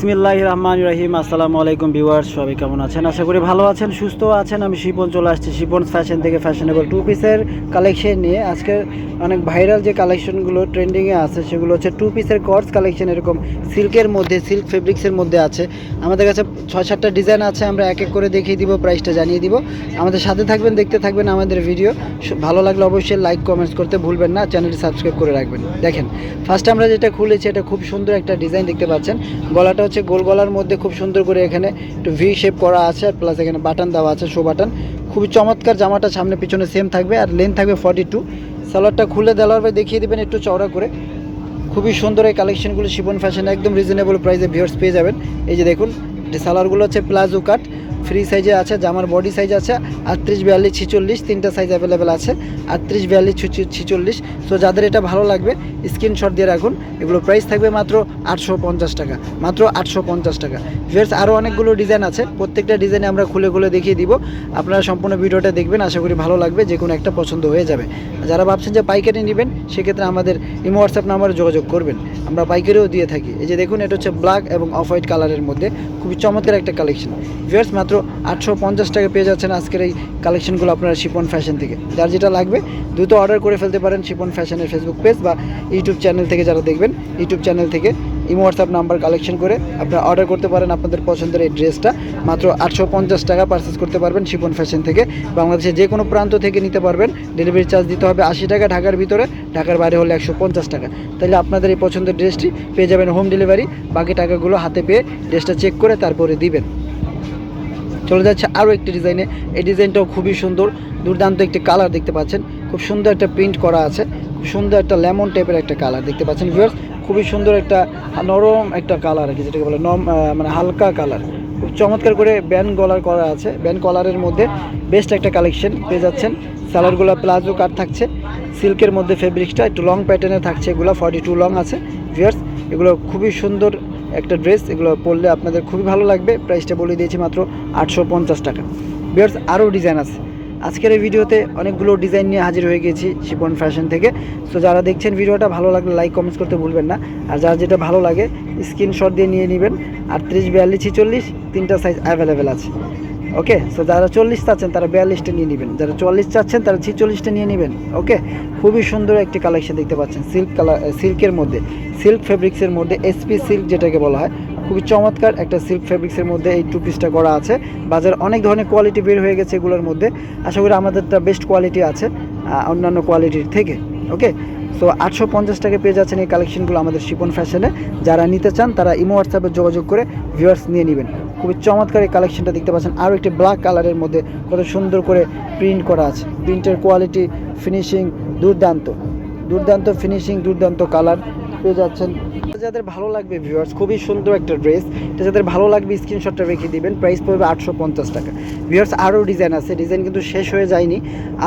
বিসমিল্লাহ রহমান রাহিম আসসালামু আলাইকুম ভিউয়ার্স, সবাই কেমন আছেন? আশা করি ভালো আছেন, সুস্থ আছেন। আমি শিপন চলে আসছি, শিপন ফ্যাশন থেকে ফ্যাশনেবল টু পিসের কালেকশন নিয়ে। আজকে অনেক ভাইরাল যে কালেকশনগুলো ট্রেন্ডিংয়ে আছে, সেগুলো হচ্ছে টু পিসের কর্স কালেকশন এরকম সিল্কের মধ্যে, সিল্ক ফেব্রিক্সের মধ্যে আছে। আমাদের কাছে ছয় সাতটা ডিজাইন আছে, আমরা এক এক করে দেখিয়ে দিব প্রাইসটা জানিয়ে দিব। আমাদের সাথে থাকবেন, দেখতে থাকবেন আমাদের ভিডিও ভালো লাগলে অবশ্যই লাইক কমেন্টস করতে ভুলবেন না চ্যানেলটি সাবস্ক্রাইব করে রাখবেন। দেখেন ফার্স্ট আমরা যেটা খুলেছি, এটা খুব সুন্দর একটা ডিজাইন দেখতে পাচ্ছেন। গলাটা হচ্ছে গোল গলার মধ্যে খুব সুন্দর করে এখানে একটু ভি শেপ করা আছে আর প্লাস এখানে বাটন দেওয়া আছে শো বাটন খুবই চমৎকার জামাটা সামনে পিছনে সেম থাকবে আর লেন্থ থাকবে ফর্টি টু সালোয়ারটা খুলে দেওয়ার পর দেখিয়ে দেবেন একটু চওড়া করে। খুবই সুন্দর এই কালেকশনগুলো শিবন ফ্যাশন একদম রিজনেবল প্রাইসে ভিওর্স পেয়ে যাবেন। এই যে দেখুন সালোয়ারগুলো হচ্ছে প্লাজো কাট ফ্রি সাইজে আছে, জামার বডি সাইজ আছে, আটত্রিশ, বিয়াল্লিশ, ছিচল্লিশ, তিনটা সাইজ অ্যাভেলেবেল আছে, আটত্রিশ, বিয়াল্লিশ ছিচল্লিশ। সো যাদের এটা ভালো লাগবে স্ক্রিনশট দিয়ে রাখুন। এগুলো প্রাইস থাকবে মাত্র আটশো পঞ্চাশ টাকা, মাত্র আটশো পঞ্চাশ টাকা। ভিউয়ার্স আরও অনেকগুলো ডিজাইন আছে, প্রত্যেকটা ডিজাইনে আমরা খুলে খুলে দেখিয়ে দিব। আপনারা সম্পূর্ণ ভিডিওটা দেখবেন, আশা করি ভালো লাগবে, যে কোনো একটা পছন্দ হয়ে যাবে। যারা ভাবছেন যে পাইকারি নেবেন, সেক্ষেত্রে আমাদের ইমো হোয়াটসঅ্যাপ নাম্বারে যোগাযোগ করবেন। আমরা বাইকেরও দিয়ে থাকি। এই যে দেখুন, এটা হচ্ছে ব্ল্যাক এবং অফ হোয়াইট কালারের মধ্যে। খুবই চমৎকার একটা কালেকশন ভিউয়ার্স মাত্র আটশো পঞ্চাশ টাকা পেয়ে যাচ্ছেন আজকের এই কালেকশনগুলো আপনারা শিপন ফ্যাশন থেকে। যার যেটা লাগবে, দ্রুত অর্ডার করে ফেলতে পারেন শিপন ফ্যাশনের ফেসবুক পেজ বা ইউটিউব চ্যানেল থেকে যারা দেখবেন ইউটিউব চ্যানেল থেকে। ইমো হোয়াটসঅ্যাপ নাম্বার কালেকশন করে আপনারা অর্ডার করতে পারেন আপনাদের পছন্দের এই ড্রেসটা। মাত্র আটশো পঞ্চাশ টাকা পারচেস করতে পারবেন শিপন ফ্যাশন থেকে। বাংলাদেশের যে কোনো প্রান্ত থেকে নিতে পারবেন। ডেলিভারি চার্জ দিতে হবে আশি টাকা ঢাকার ভিতরে। ঢাকার বাইরে হলে একশো পঞ্চাশ টাকা। তাহলে আপনাদের এই পছন্দের ড্রেসটি পেয়ে যাবেন হোম ডেলিভারি বাকি টাকাগুলো হাতে পেয়ে ড্রেসটা চেক করে তারপরে দিবেন। চলে যাচ্ছে আরও একটি ডিজাইনে এই ডিজাইনটাও খুবই সুন্দর। দুর্দান্ত একটি কালার দেখতে পাচ্ছেন। খুব সুন্দর একটা প্রিন্ট করা আছে। সুন্দর একটা লেমন টাইপের একটা কালার দেখতে পাচ্ছেন ভিউয়ার্স খুবই সুন্দর একটা নরম একটা কালার আর কি, যেটাকে বলে নরম মানে হালকা কালার। খুব চমৎকার করে ব্যান গলার করা আছে। ব্যান কলারের মধ্যে বেস্ট একটা কালেকশন পেয়ে যাচ্ছেন। সালারগুলো প্লাজো কাট থাকছে। সিল্কের মধ্যে ফেব্রিক্সটা একটু লং প্যাটার্নে থাকছে এগুলো ফর্টি টু লং আছে। ভিউয়ার্স এগুলো খুবই সুন্দর একটা ড্রেস এগুলো পরলে আপনাদের খুবই ভালো লাগবে। প্রাইসটা বলে দিয়েছি মাত্র আটশো পঞ্চাশ টাকা। বিয়ার্স আরও ডিজাইন আছে। আজকের এই ভিডিওতে অনেকগুলো ডিজাইন নিয়ে হাজির হয়ে গেছি শিপন ফ্যাশন থেকে। সো যারা দেখছেন ভিডিওটা ভালো লাগলে লাইক কমেন্টস করতে ভুলবেন না। আর যারা যেটা ভালো লাগে স্ক্রিনশট দিয়ে নিয়ে নেবেন। আটত্রিশ, বিয়াল্লিশ, ছিচল্লিশ, তিনটা সাইজ অ্যাভেলেবেল আছে। ওকে সো যারা চল্লিশ চাচ্ছেন, তারা বিয়াল্লিশটা নিয়ে নেবেন। যারা চল্লিশ চাচ্ছেন, তারা ছিচল্লিশটা নিয়ে নেবেন। ওকে খুবই সুন্দর একটি কালেকশন দেখতে পাচ্ছেন। সিল্ক কালার সিল্কের মধ্যে সিল্ক ফেব্রিক্সের মধ্যে এসপি সিল্ক যেটাকে বলা হয় খুবই চমৎকার একটা সিল্ক ফেব্রিক্সের মধ্যে এই টু পিসটা করা আছে। বাজার অনেক ধরনের কোয়ালিটি বের হয়ে গেছে এগুলোর মধ্যে। আশা করি আমাদেরটা বেস্ট কোয়ালিটি আছে অন্যান্য কোয়ালিটির থেকে ওকে সো আটশো পঞ্চাশ টাকা পেয়ে যাচ্ছেন এই কালেকশনগুলো আমাদের শিপন ফ্যাশনে যারা নিতে চান, তারা ইমো হোয়াটসঅ্যাপে যোগাযোগ করে ভিউয়ার্স নিয়ে নেবেন। খুবই চমৎকার এই কালেকশনটা দেখতে পাচ্ছেন। আরও একটি ব্ল্যাক কালারের মধ্যে কত সুন্দর করে প্রিন্ট করা আছে। প্রিন্টের কোয়ালিটি ফিনিশিং দুর্দান্ত। দুর্দান্ত ফিনিশিং দুর্দান্ত কালার পেয়ে যাচ্ছেন। যাদের ভালো লাগবে ভিউয়ার্স খুবই সুন্দর একটা ড্রেস এটা যাদের ভালো লাগবে স্ক্রিনশটটা রেখে দিবেন। প্রাইস পড়বে আটশো পঞ্চাশ টাকা। ভিউয়ার্স আরও ডিজাইন আছে। ডিজাইন কিন্তু শেষ হয়ে যায়নি।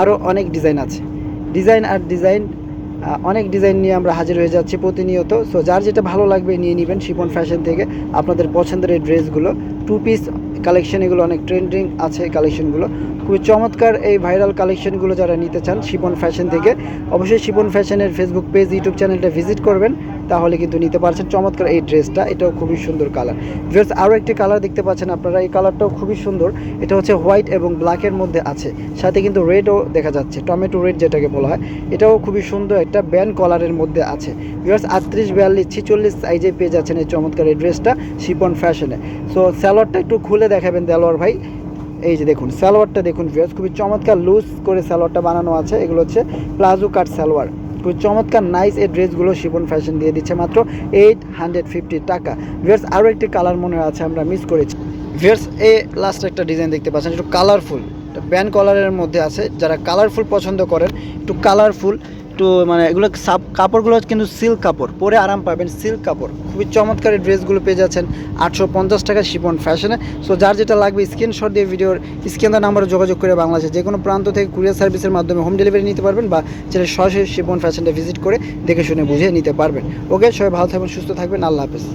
আরও অনেক ডিজাইন আছে। ডিজাইন আর ডিজাইন অনেক ডিজাইন নিয়ে আমরা হাজির হয়ে যাচ্ছি প্রতিনিয়ত। সো যার যেটা ভালো লাগবে, নিয়ে নেবেন শিপন ফ্যাশন থেকে। আপনাদের পছন্দের এই ড্রেসগুলো টু পিস কালেকশন এগুলো অনেক ট্রেন্ডিং আছে কালেকশনগুলো খুবই চমৎকার এই ভাইরাল কালেকশনগুলো যারা নিতে চান, শিপন ফ্যাশন থেকে, অবশ্যই শিপন ফ্যাশনের ফেসবুক পেজ ইউটিউব চ্যানেলটা ভিজিট করবেন। তাহলে কিন্তু নিতে পারছেন। চমৎকার এই ড্রেসটা, এটাও খুবই সুন্দর কালার। ভিউয়ার্স, আরও একটি কালার দেখতে পাচ্ছেন আপনারা, এই কালারটাও খুবই সুন্দর। এটা হচ্ছে হোয়াইট এবং ব্ল্যাকের মধ্যে আছে। সাথে কিন্তু রেডও দেখা যাচ্ছে, টমেটো রেড যেটাকে বলা হয়। এটাও খুবই সুন্দর একটা ব্যান কলারের মধ্যে আছে। ভিউয়ার্স, আটত্রিশ, বিয়াল্লিশ, ছিচল্লিশ সাইজে পেয়ে যাচ্ছেন এই চমৎকার এই ড্রেসটা শিপন ফ্যাশনে সো স্যালোয়ারটা একটু খুলে দেখাবেন দেলোয়ার ভাই। এই যে দেখুন, সালোয়ারটা দেখুন ভিউয়ার্স, খুবই চমৎকার লুজ করে সালোয়ারটা বানানো আছে। এগুলো হচ্ছে প্লাজো কাট সালোয়ার। চমৎকার নাইস এই ড্রেসগুলো শিবন ফ্যাশন দিয়ে দিচ্ছে মাত্র এইট হান্ড্রেড ফিফটি টাকা। ভিয়ার্স আরও একটি কালার মনে আছে আমরা মিস করেছি। ভিয়ার্স এ লাস্ট একটা ডিজাইন দেখতে পাচ্ছেন একটু কালারফুল ব্যান্ড কালারের মধ্যে আছে। যারা কালারফুল পছন্দ করেন, একটু কালারফুল একটু মানে এগুলো সাপ, কাপড়গুলো কিন্তু সিল্ক কাপড়, পরে আরাম পাবেন সিল্ক কাপড়। খুবই চমৎকার ড্রেসগুলো পেয়ে যাচ্ছেন আটশো পঞ্চাশ টাকা শিপন ফ্যাশনে। সো যার যেটা লাগবে স্ক্রিনশট দিয়ে ভিডিওর স্ক্রিন নাম্বারে যোগাযোগ করে বাংলাদেশে যে কোনো প্রান্ত থেকে কুরিয়ার সার্ভিসের মাধ্যমে হোম ডেলিভারি নিতে পারবেন বা সেটা সরাসরি শিপন ফ্যাশনটা ভিজিট করে দেখে শুনে বুঝে নিতে পারবেন। ওকে সবাই ভালো থাকবেন, সুস্থ থাকবেন, আল্লাহ হাফেজ।